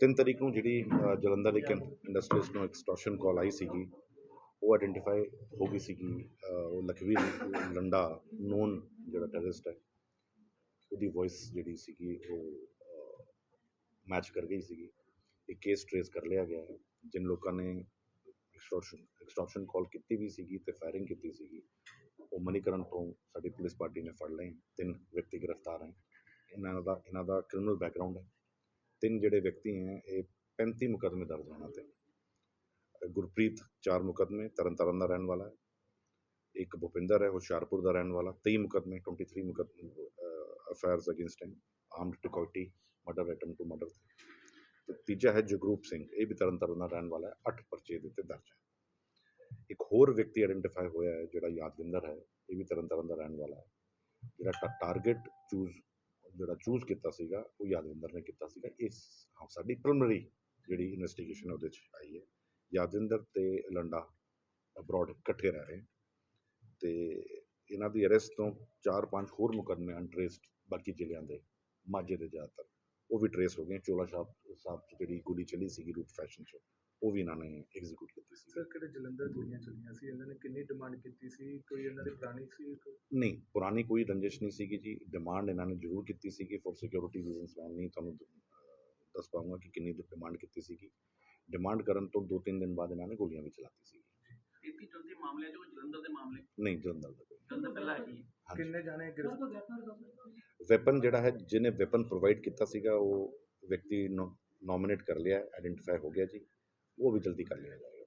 ਤਿੰਨ ਤਰੀਕ ਨੂੰ ਜਿਹੜੀ ਅ, ਜਲੰਧਰ ਇੱਕ ਇੰਡਸਟਰੀਜ਼ ਨੂੰ ਐਕਸਟੋਰਸ਼ਨ ਕਾਲ ਆਈ ਸੀਗੀ ਉਹ ਆਇਡੈਂਟੀਫਾਈ ਹੋ ਗਈ ਸੀਗੀ ਅ, ਉਹ ਲਖਵੀਰ ਲੰਡਾ ਨੋਨ ਜਿਹੜਾ ਟੈਰਰਿਸਟ ਹੈ ਉਹਦੀ ਵੌਇਸ ਜਿਹੜੀ ਸੀਗੀ ਉਹ ਮੈਚ ਕਰ ਗਈ ਸੀਗੀ। ਇਹ ਕੇਸ ਟ੍ਰੇਸ ਕਰ ਲਿਆ ਗਿਆ ਹੈ ਜਿਨ ਲੋਕਾਂ ਨੇ ਐਕਸਟੋਰਸ਼ਨ ਐਕਸਟੋਰਸ਼ਨ ਕਾਲ ਕੀਤੀ ਵੀ ਸੀਗੀ ਤੇ ਫਾਇਰਿੰਗ ਕੀਤੀ ਸੀਗੀ। ਉਹ ਮਨੀਕਰਨ ਤੋਂ ਸਾਡੀ ਪੁਲਿਸ ਪਾਰਟੀ ਨੇ ਫੜ ਲਏ ਤਿੰਨ ਵਿਅਕਤੀ ਗ੍ਰਿਫਤਾਰ ਹੈ। ਇਹਨਾਂ ਦਾ ਇਹਨਾਂ ਦਾ ਕ੍ਰਿਮੀਨਲ ਬੈਕਗ੍ਰਾਉਂਡ ਹੈ। ਤਿੰਨ ਜਿਹੜੇ ਵਿਅਕਤੀ ਹੈ, ਇਹ 35 ਮੁਕੱਦਮੇ ਦਰਜ ਹਨ ਤੇ। ਗੁਰਪ੍ਰੀਤ ਚਾਰ ਮੁਕੱਦਮੇ, ਤਰਨਤਾਰਨ ਦਾ ਰਹਿਣ ਵਾਲਾ ਹੈ। ਇੱਕ ਭੁਪਿੰਦਰ ਹੈ ਹੁਸ਼ਿਆਰਪੁਰ ਦਾ ਰਹਿਣ ਵਾਲਾ 23 ਮੁਕੱਦਮੇ 23 ਮੁਕੱਦਮੇ affairs against him armed dacoity murder attempt to murder ਤੇ। ਤੀਜਾ ਹੈ ਜਗਰੂਪ ਸਿੰਘ, ਇਹ ਵੀ ਤਰਨਤਾਰਨ ਦਾ ਰਹਿਣ ਵਾਲਾ ਹੈ 8 ਪਰਚੇ ਦੇ ਉੱਤੇ ਦਰਜ ਹੈ। ਇੱਕ ਹੋਰ ਵਿਅਕਤੀ ਆਇਡੈਂਟੀਫਾਈ ਹੋਇਆ ਹੈ, ਜਿਹੜਾ ਯਾਦਵਿੰਦਰ ਹੈ, ਇਹ ਵੀ ਤਰਨਤਾਰਨ ਦਾ ਰਹਿਣ ਵਾਲਾ ਹੈ। ਜਿਹੜਾ ਟਾਰਗੇਟ ਚੂਜ਼ ਜਿਹੜਾ ਚੂਜ਼ ਕੀਤਾ ਸੀਗਾ ਉਹ ਯਾਦਵਿੰਦਰ ਨੇ ਕੀਤਾ ਸੀਗਾ। ਇਸ ਹਾਂ, ਸਾਡੀ ਪ੍ਰੀਲਿਮਿਨਰੀ ਜਿਹੜੀ ਇਨਵੈਸਟੀਗੇਸ਼ਨ ਉਹਦੇ ਚ ਆਈ ਹੈ। ਯਾਦਵਿੰਦਰ ਤੇ ਲੰਡਾ ਅਬਰੋਡ ਇਕੱਠੇ ਰਹਿ ਰਹੇ। ਤੇ ਇਹਨਾਂ ਦੀ ਅਰੈਸਟ ਤੋਂ ਚਾਰ ਪੰਜ ਹੋਰ ਮੁਕੱਦਮੇ ਅਨਟ੍ਰੇਸਡ ਬਾਕੀ ਜ਼ਿਲ੍ਹਿਆਂ ਦੇ ਮਾਝੇ ਦੇ ਜ਼ਿਆਦਾਤਰ। ਉਹ ਵੀ ਟਰੇਸ ਹੋ ਗਏ ਚੋਲਾ ਸਾਹਿਬ ਸਾਹਿਬ 'ਚ ਜਿਹੜੀ ਗੋਲੀ ਚੱਲੀ ਸੀਗੀ ਰੂਟ ਫੈਸ਼ਨ 'ਚ ਉਹ ਵੀ ਇਹਨਾਂ ਨੇ ਐਗਜ਼ੀਕਿਊਟ ਕੀਤੀ ਸੀ ਸਰ ਕਿਹੜੇ ਜਲੰਧਰ ਗੋਲੀਆਂ ਚੱਲੀਆਂ ਸੀ? ਇਹਨਾਂ ਨੇ ਕਿੰਨੀ ਡਿਮਾਂਡ ਕੀਤੀ ਸੀ? ਕੋਈ ਇਹਨਾਂ ਦੀ ਪੁਰਾਣੀ ਸੀ ਕੋਈ ਨਹੀਂ ਪੁਰਾਣੀ ਕੋਈ ਰੰਜਿਸ਼ ਨਹੀਂ ਸੀਗੀ ਜੀ। ਡਿਮਾਂਡ ਇਹਨਾਂ ਨੇ ਜ਼ਰੂਰ ਕੀਤੀ ਸੀਗੀ ਫॉर ਸਿਕਿਉਰਿਟੀ ਰੀਜ਼ਨਸ ਮੈਂ ਨਹੀਂ ਤੁਹਾਨੂੰ ਦੱਸ ਪਾਉਂਗਾ ਕਿ ਕਿੰਨੀ ਡਿਮਾਂਡ ਕੀਤੀ ਸੀਗੀ। ਡਿਮਾਂਡ ਕਰਨ ਤੋਂ ਦੋ ਤਿੰਨ ਦਿਨ ਬਾਅਦ ਇਹਨਾਂ ਨੇ ਗੋਲੀਆਂ ਵੀ ਚਲਾਤੀ ਸੀ ਇੱਥੇ ਚਲਦੇ ਮਾਮਲੇ ਜੋ ਜਲੰਧਰ ਦੇ ਮਾਮਲੇ? ਨਹੀਂ ਜਲੰਧਰ ਦਾ ਕੋਈ। ਜਲੰਧਰ ਪਹਿਲਾਂ ਹੈ। ਹਾਂਜੀ। ਕਿੰਨੇ ਜਾਣੇ ਗ੍ਰਿਫਤਾਰ ਵੈਪਨ ਜਿਹੜਾ ਹੈ ਜਿਹਨੇ ਵੈਪਨ ਪ੍ਰੋਵਾਈਡ ਕੀਤਾ ਸੀਗਾ ਉਹ ਵਿਅਕਤੀ ਨੋਮੀਨੇਟ ਕਰ ਲਿਆ ਆਇਡੈਂਟੀਫਾਈ ਹੋ ਗਿਆ ਜੀ। ਉਹ ਵੀ ਜਲਦੀ ਕਰ ਲਿਆ ਜਾਏਗਾ।